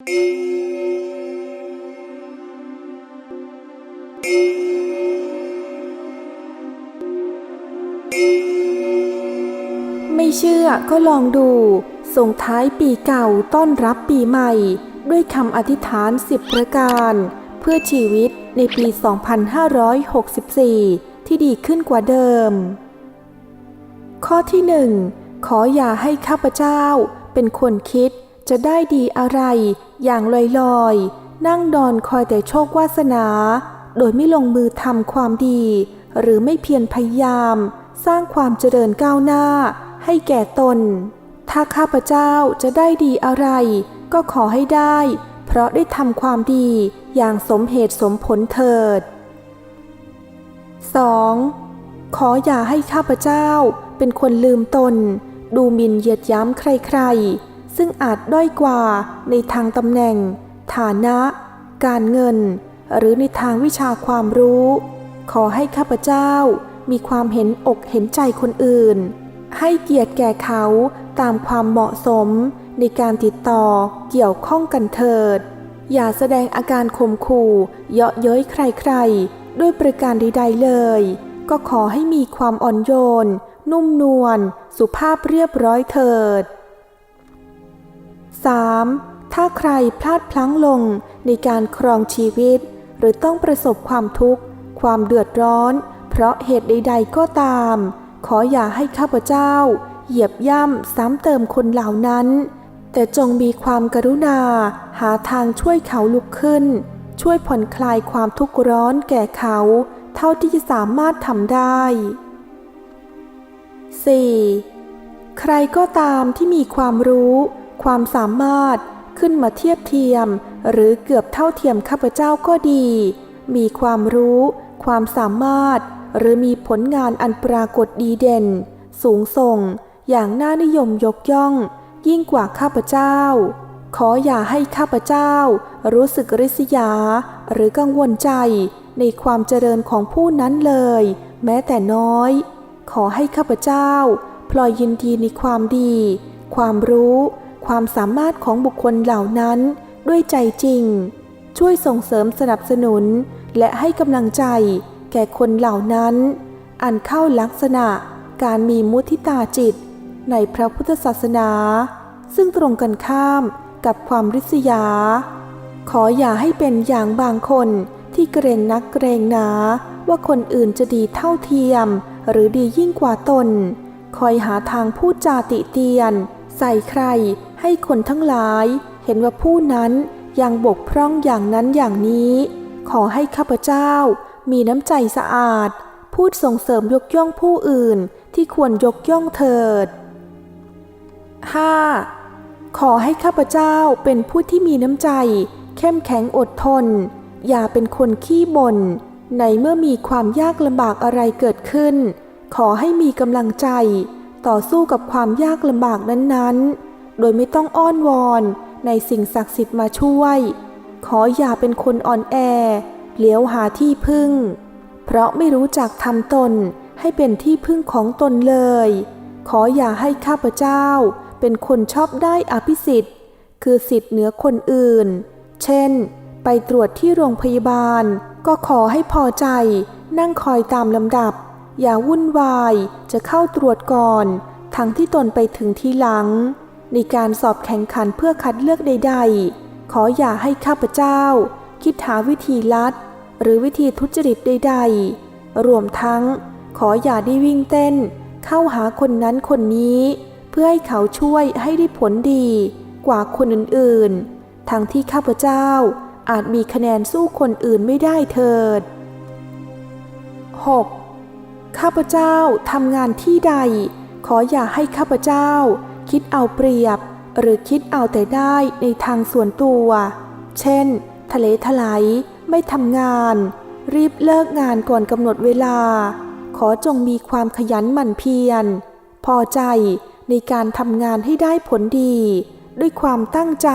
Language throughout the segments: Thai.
ไม่เชื่อก็ลองดู ส่งท้ายปีเก่าต้อนรับปีใหม่ ด้วยคำอธิษฐาน10ประการ เพื่อชีวิตในปี 2564 ที่ดีขึ้นกว่าเดิม ข้อที่หนึ่งขออย่าให้ข้าพเจ้าเป็นคนคิดจะได้ดีอะไร อย่างลอยๆ นั่งนอนคอยแต่โชควาสนา โดยไม่ลงมือทำความดี หรือไม่เพียรพยายาม สร้างความเจริญก้าวหน้า ให้แก่ตน ถ้าข้าพเจ้าจะได้ดีอะไร ก็ขอให้ได้ เพราะได้ทำความดีอย่างสมเหตุสมผลเถิด 2. ขออย่าให้ข้าพเจ้าเป็นคนลืมตน ดูหมิ่นเหยียดย้ำใครๆ ซึ่งอาจด้อยกว่าในทางตำแหน่ง ฐานะ การเงิน หรือในทางวิชาความรู้ ขอให้ข้าพเจ้ามีความเห็นอกเห็นใจคนอื่น ให้เกียรติแก่เขาตามความเหมาะสมในการติดต่อเกี่ยวข้องกันเถิด อย่าแสดงอาการข่มขู่เยาะเย้ยใครๆ ด้วยประการใดๆเลย ก็ขอให้มีความอ่อนโยน นุ่มนวลสุภาพเรียบร้อยเถิด 3. ถ้าใครพลาดพลั้งลงในการครองชีวิต หรือต้องประสบความทุกข์ ความเดือดร้อน เพราะเหตุใดๆก็ตาม ขออย่าให้ข้าพเจ้า เหยียบย่ำซ้ำเติมคนเหล่านั้น แต่จงมีความกรุณา หาทางช่วยเขาลุกขึ้น ช่วยผ่อนคลายความทุกข์ร้อนแก่เขา เท่าที่จะสามารถทำได้ 4. ใครก็ตามที่มีความรู้ ความสามารถขึ้นมาเทียบเทียม หรือเกือบเท่าเทียมข้าพเจ้าก็ดี มีความรู้ ความสามารถ หรือมีผลงานอันปรากฏดีเด่น สูงส่ง อย่างน่านิยมยกย่อง ยิ่งกว่าข้าพเจ้า ขออย่าให้ข้าพเจ้า รู้สึกริษยา หรือกังวลใจในความเจริญของผู้นั้นเลย แม้แต่น้อย ขอให้ข้าพเจ้า พลอยยินดีในความดี ความรู้ ความสามารถของบุคคลเหล่านั้นด้วยใจจริง ช่วยส่งเสริมสนับสนุน และให้กำลังใจแก่คนเหล่านั้น อันเข้าลักษณะการมีมุทิตาจิต ในพระพุทธศาสนา ซึ่งตรงกันข้ามกับความริษยา ขออย่าให้เป็นอย่างบางคนที่เกรงนักเกรงหนา ว่าคนอื่นจะดีเท่าเทียม หรือดียิ่งกว่าตน คอยหาทางพูดจาติเตียน ใส่ใคร ให้คนทั้งหลายเห็นว่าผู้นั้นยังบกพร่องอย่างนั้นอย่างนี้ ขอให้ข้าพเจ้ามีน้ำใจสะอาด พูดส่งเสริมยกย่องผู้อื่นที่ควรยกย่องเถิด 5. ขอให้ข้าพเจ้าเป็นผู้ที่มีน้ำใจ เข้มแข็งอดทน อย่าเป็นคนขี้บน่นในเมื่อมีความยากลำบากอะไรเกิดขึ้น ขอให้มีกำลังใจ ต่อสู้กับความยากลำบากนั้นๆ โดยไม่ต้องอ้อนวอนในสิ่งศักดิ์สิทธิ์มาช่วย ขออย่าเป็นคนอ่อนแอเลี้ยวหาที่พึ่ง เพราะไม่รู้จักทำตนให้เป็นที่พึ่งของตนเลย ขออย่าให้ข้าพเจ้าเป็นคนชอบได้อภิสิทธิ์ คือสิทธิ์เหนือคนอื่น เช่น ไปตรวจที่โรงพยาบาล ก็ขอให้พอใจ นั่งคอยตามลำดับ อย่าวุ่นวายจะเข้าตรวจก่อน ทั้งที่ตนไปถึงทีหลัง ในการสอบแข่งขันเพื่อคัดเลือกใด ๆ ขออย่าให้ข้าพเจ้า คิดหาวิธีลัด หรือวิธีทุจริตใด ๆ รวมทั้ง ขออย่าได้วิ่งเต้น เข้าหาคนนั้นคนนี้ เพื่อให้เขาช่วยให้ได้ผลดีกว่าคนอื่นๆ ทั้งที่ข้าพเจ้าอาจมีคะแนนสู้คนอื่นไม่ได้เถิด 6. ข้าพเจ้าทำงานที่ใด ขออย่าให้ข้าพเจ้า คิดเอาเปรียบ หรือคิดเอาแต่ได้ในทางส่วนตัว เช่น ทะเลถลายไม่ทำงาน รีบเลิกงานก่อนกำหนดเวลา ขอจงมีความขยันหมั่นเพียร พอใจในการทำงานให้ได้ผลดี ด้วยความตั้งใจ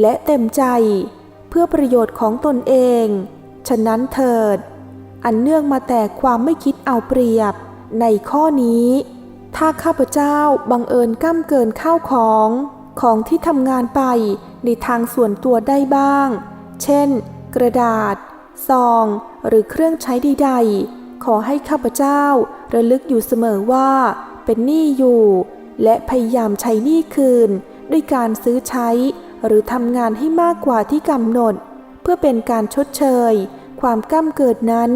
และเต็มใจ เพื่อประโยชน์ของตนเอง ฉะนั้นเถิด อันเนื่องมาแต่ความไม่คิดเอาเปรียบในข้อนี้ ถ้าข้าพเจ้าบังเอิญก้ำเกินข้าวของ ของที่ทำงานไปในทางส่วนตัวได้บ้าง เช่น กระดาษ ซอง หรือเครื่องใช้ใดๆ ขอให้ข้าพเจ้าระลึกอยู่เสมอว่า เป็นหนี้อยู่ และพยายามใช้หนี้คืน ด้วยการซื้อใช้หรือทำงานให้มากกว่าที่กำหนด เพื่อเป็นการชดเชย ความก้ำเกิดนั้น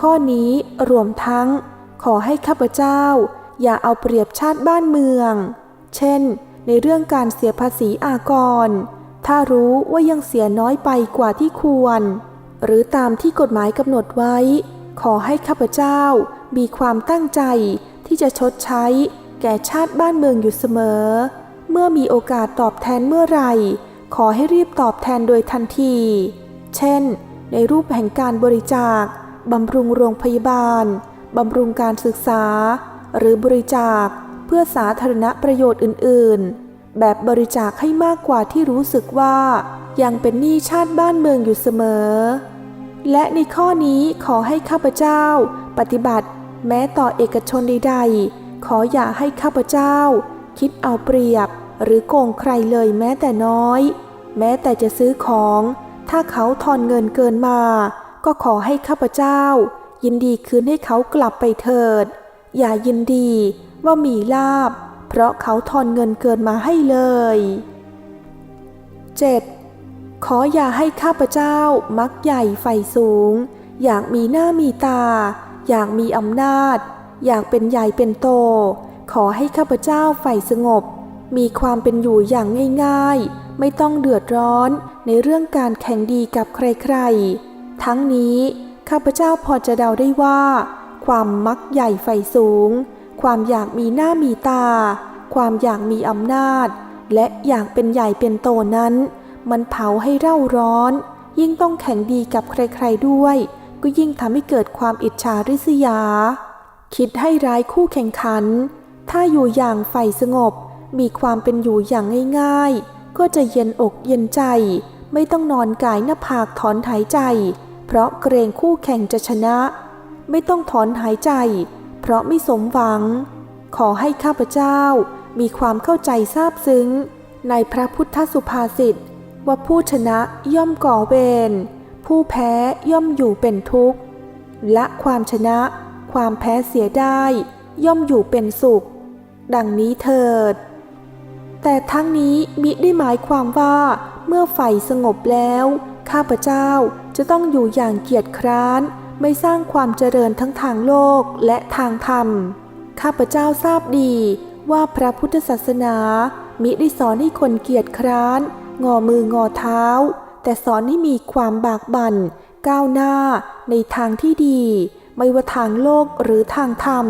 ข้อนี้รวมทั้ง ขอให้ข้าพเจ้า อย่าเอาเปรียบชาติบ้านเมือง เช่น ในเรื่องการเสียภาษีอากร ถ้ารู้ว่ายังเสียน้อยไปกว่าที่ควร หรือตามที่กฎหมายกำหนดไว้ ขอให้ข้าพเจ้ามีความตั้งใจที่จะชดใช้ แก่ชาติบ้านเมืองอยู่เสมอ เมื่อมีโอกาสตอบแทนเมื่อไหร่ ขอให้รีบตอบแทนโดยทันที เช่น ในรูปแห่งการบริจาคบำรุงโรงพยาบาลบำรุงการศึกษา หรือบริจาคเพื่อสาธารณประโยชน์อื่น ๆ แบบบริจาคให้มากกว่าที่รู้สึกว่ายังเป็นหนี้ชาติบ้านเมืองอยู่เสมอ และในข้อนี้ขอให้ข้าพเจ้า ปฏิบัติ แม้ต่อเอกชนใดๆ ขออย่าให้ข้าพเจ้า คิดเอาเปรียบหรือโกงใครเลยแม้แต่น้อย แม้แต่จะซื้อของ ถ้าเขาทอนเงินเกินมา ก็ขอให้ข้าพเจ้า ยินดีคืนให้เขากลับไปเถิด อย่ายินดีว่ามีลาบ เพราะเขาทอนเงินเกินมาให้เลย 7. ขออย่าให้ข้าพเจ้ามักใหญ่ไฟสูง อยากมีหน้ามีตา อยากมีอำนาจ อยากเป็นใหญ่เป็นโต ขอให้ข้าพเจ้าไฟสงบ มีความเป็นอยู่อย่างง่ายๆ ไม่ต้องเดือดร้อนในเรื่องการแข่งดีกับใครๆ ทั้งนี้ข้าพเจ้าพอจะเดาได้ว่า ความมักใหญ่ไฟสูง ความอยากมีหน้ามีตา ความอยากมีอำนาจ และอยากเป็นใหญ่เป็นโตนั้น มันเผาให้เร่าร้อน ยิ่งต้องแข่งดีกับใครๆด้วย ก็ยิ่งทำให้เกิดความอิจฉาริษยา คิดให้ร้ายคู่แข่งขัน ถ้าอยู่อย่างไฟสงบ มีความเป็นอยู่อย่างง่ายๆ ก็จะเย็นอกเย็นใจ ไม่ต้องนอนกายหน้าผากถอนหายใจ เพราะเกรงคู่แข่งจะชนะ ไม่ต้องถอนหายใจ เพราะไม่สมหวัง ขอให้ข้าพเจ้ามีความเข้าใจซาบซึ้ง ในพระพุทธสุภาษิตว่าผู้ชนะย่อมก่อเวรผู้แพ้ย่อมอยู่เป็นทุกข์ และความชนะ ความแพ้เสียได้ ย่อมอยู่เป็นสุข ดังนี้เถิด แต่ทั้งนี้มิได้หมายความว่าเมื่อไฟสงบแล้ว ข้าพเจ้าจะต้องอยู่อย่างเกียจคร้าน ไม่สร้างความเจริญทั้งทางโลกและทางธรรม ข้าพเจ้าทราบดีว่าพระพุทธศาสนามิได้สอนให้คนเกียจคร้าน งอมืองอเท้า แต่สอนให้มีความบากบั่น ก้าวหน้าในทางที่ดี ไม่ว่าทางโลกหรือทางธรรม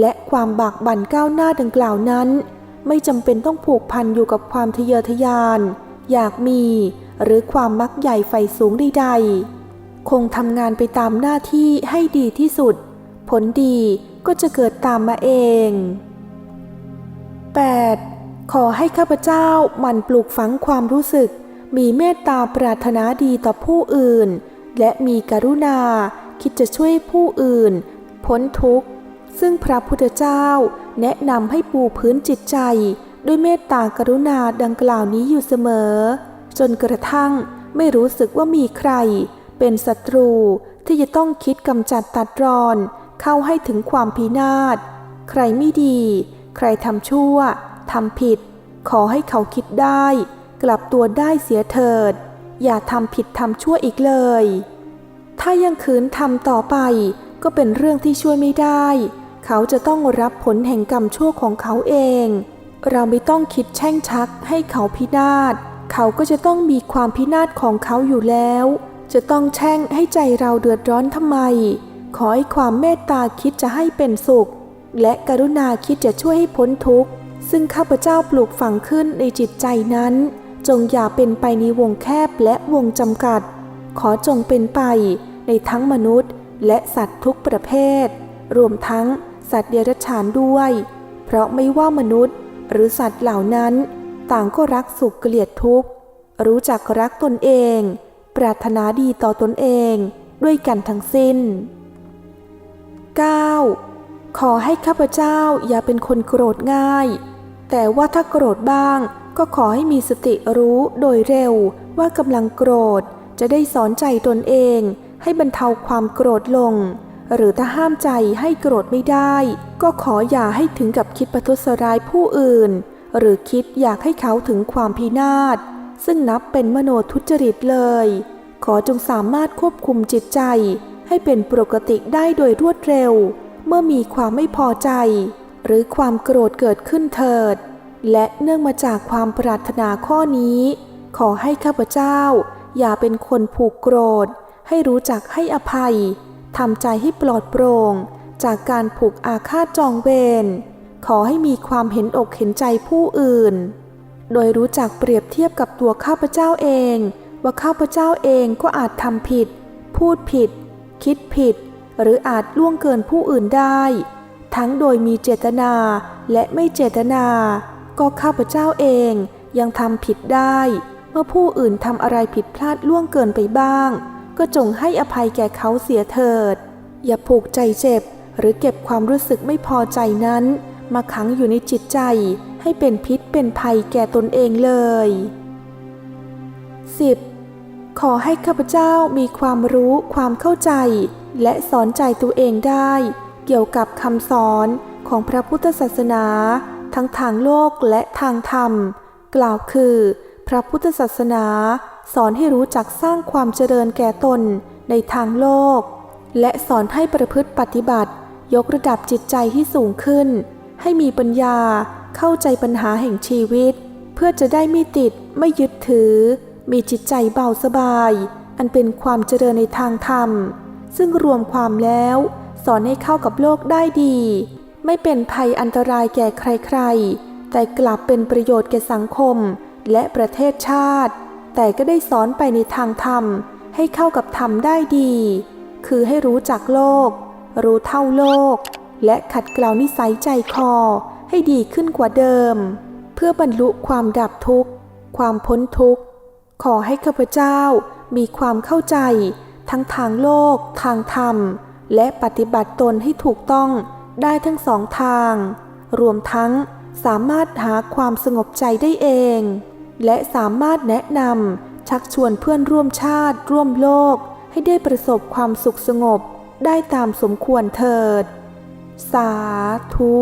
และความบากบั่นก้าวหน้าดังกล่าวนั้น ไม่จำเป็นต้องผูกพันอยู่กับความทะเยอทะยาน อยากมี หรือความมักใหญ่ไฟสูงใดๆ คงทำงานไปตามหน้าที่ให้ดีที่สุด ผลดีก็จะเกิดตามมาเอง 8. ขอให้ข้าพเจ้าหมั่นปลูกฝังความรู้สึก มีเมตตาปรารถนาดีต่อผู้อื่น และมีกรุณาคิดจะช่วยผู้อื่น พ้นทุกข์ ซึ่งพระพุทธเจ้าแนะนำให้ปูพื้นจิตใจ ด้วยเมตตากรุณาดังกล่าวนี้อยู่เสมอ จนกระทั่งไม่รู้สึกว่ามีใคร เป็นศัตรูที่จะต้องคิดกำจัดตัดรอน เข้าให้ถึงความพินาศ ใครไม่ดี ใครทำชั่วทำผิด ขอให้เขาคิดได้ กลับตัวได้เสียเถิด อย่าทำผิดทำชั่วอีกเลย ถ้ายังขืนทำต่อไป ก็เป็นเรื่องที่ช่วยไม่ได้ เขาจะต้องรับผลแห่งกรรมชั่วของเขาเอง เราไม่ต้องคิดแช่งชักให้เขาพินาศ เขาก็จะต้องมีความพินาศของเขาอยู่แล้ว จะต้องแช่งให้ใจเราเดือดร้อนทำไม ขอให้ความเมตตาคิดจะให้เป็นสุข และกรุณาคิดจะช่วยให้พ้นทุกข์ ซึ่งข้าพเจ้าปลูกฝังขึ้นในจิตใจนั้น จงอย่าเป็นไปในวงแคบและวงจำกัด ขอจงเป็นไปในทั้งมนุษย์ และสัตว์ทุกประเภท รวมทั้งสัตว์เดรัจฉานด้วย เพราะไม่ว่ามนุษย์ หรือสัตว์เหล่านั้น ต่างก็รักสุขเกลียดทุกข์ รู้จักรักตนเอง ปรารถนาดีต่อตนเองด้วยกันทั้งสิ้น 9. ขอให้ข้าพเจ้าอย่าเป็นคนโกรธง่าย แต่ว่าถ้าโกรธบ้างก็ขอให้มีสติรู้โดยเร็วว่ากำลังโกรธจะได้สอนใจตนเอง ให้บรรเทาความโกรธลง หรือถ้าห้ามใจให้โกรธไม่ได้ ก็ขออย่าให้ถึงกับคิดประทุษร้ายผู้อื่น หรือคิดอยากให้เขาถึงความพินาศ ซึ่งนับเป็นมโนทุจริตเลย ขอจงสามารถควบคุมจิตใจให้เป็นปกติได้โดยรวดเร็ว เมื่อมีความไม่พอใจ หรือความโกรธเกิดขึ้นเถิด และเนื่องมาจากความปรารถนาข้อนี้ ขอให้ข้าพเจ้า อย่าเป็นคนผูกโกรธ ให้รู้จักให้อภัยทำใจให้ปลอดโปร่ง จากการผูกอาฆาตจองเวรขอให้มีความเห็นอกเห็นใจผู้อื่น โดยรู้จักเปรียบเทียบกับตัวข้าพเจ้าเอง ว่าข้าพเจ้าเองก็อาจทำผิด พูดผิด คิดผิด หรืออาจล่วงเกินผู้อื่นได้ ทั้งโดยมีเจตนาและไม่เจตนา ก็ข้าพเจ้าเองยังทำผิดได้ เมื่อผู้อื่นทำอะไรผิดพลาดล่วงเกินไปบ้าง ก็จงให้อภัยแก่เขาเสียเถิด อย่าผูกใจเจ็บ หรือเก็บความรู้สึกไม่พอใจนั้น มาขังอยู่ในจิตใจ ให้เป็นพิษเป็นภัยแก่ตนเองเลย 10. ขอให้ข้าพเจ้ามีความรู้ความเข้าใจ และสอนใจตัวเองได้ เกี่ยวกับคำสอนของพระพุทธศาสนา ทั้งทางโลกและทางธรรม กล่าวคือ พระพุทธศาสนา สอนให้รู้จักสร้างความเจริญแก่ตนในทางโลก และสอนให้ประพฤติปฏิบัติ ยกระดับจิตใจที่สูงขึ้น ให้มีปัญญา เข้าใจปัญหาแห่งชีวิต เพื่อจะได้ไม่ติดไม่ยึดถือ มีจิตใจเบาสบาย อันเป็นความเจริญในทางธรรม ซึ่งรวมความแล้ว สอนให้เข้ากับโลกได้ดี ไม่เป็นภัยอันตรายแก่ใครๆ แต่กลับเป็นประโยชน์แก่สังคมและประเทศชาติ แต่ก็ได้สอนไปในทางธรรม ให้เข้ากับธรรมได้ดี คือให้รู้จักโลก รู้เท่าโลก และขัดเกลานิสัยใจคอ ให้ดีขึ้นกว่าเดิม เพื่อบรรลุความดับทุกข์ ความพ้นทุกข์ ขอให้ข้าพเจ้ามีความเข้าใจ ทั้งทางโลก ทางธรรม และปฏิบัติตนให้ถูกต้องได้ทั้งสองทาง รวมทั้งสามารถหาความสงบใจได้เอง และสามารถแนะนำชักชวนเพื่อนร่วมชาติ ร่วมโลก ให้ได้ประสบความสุขสงบได้ตามสมควรเถิด สาธุ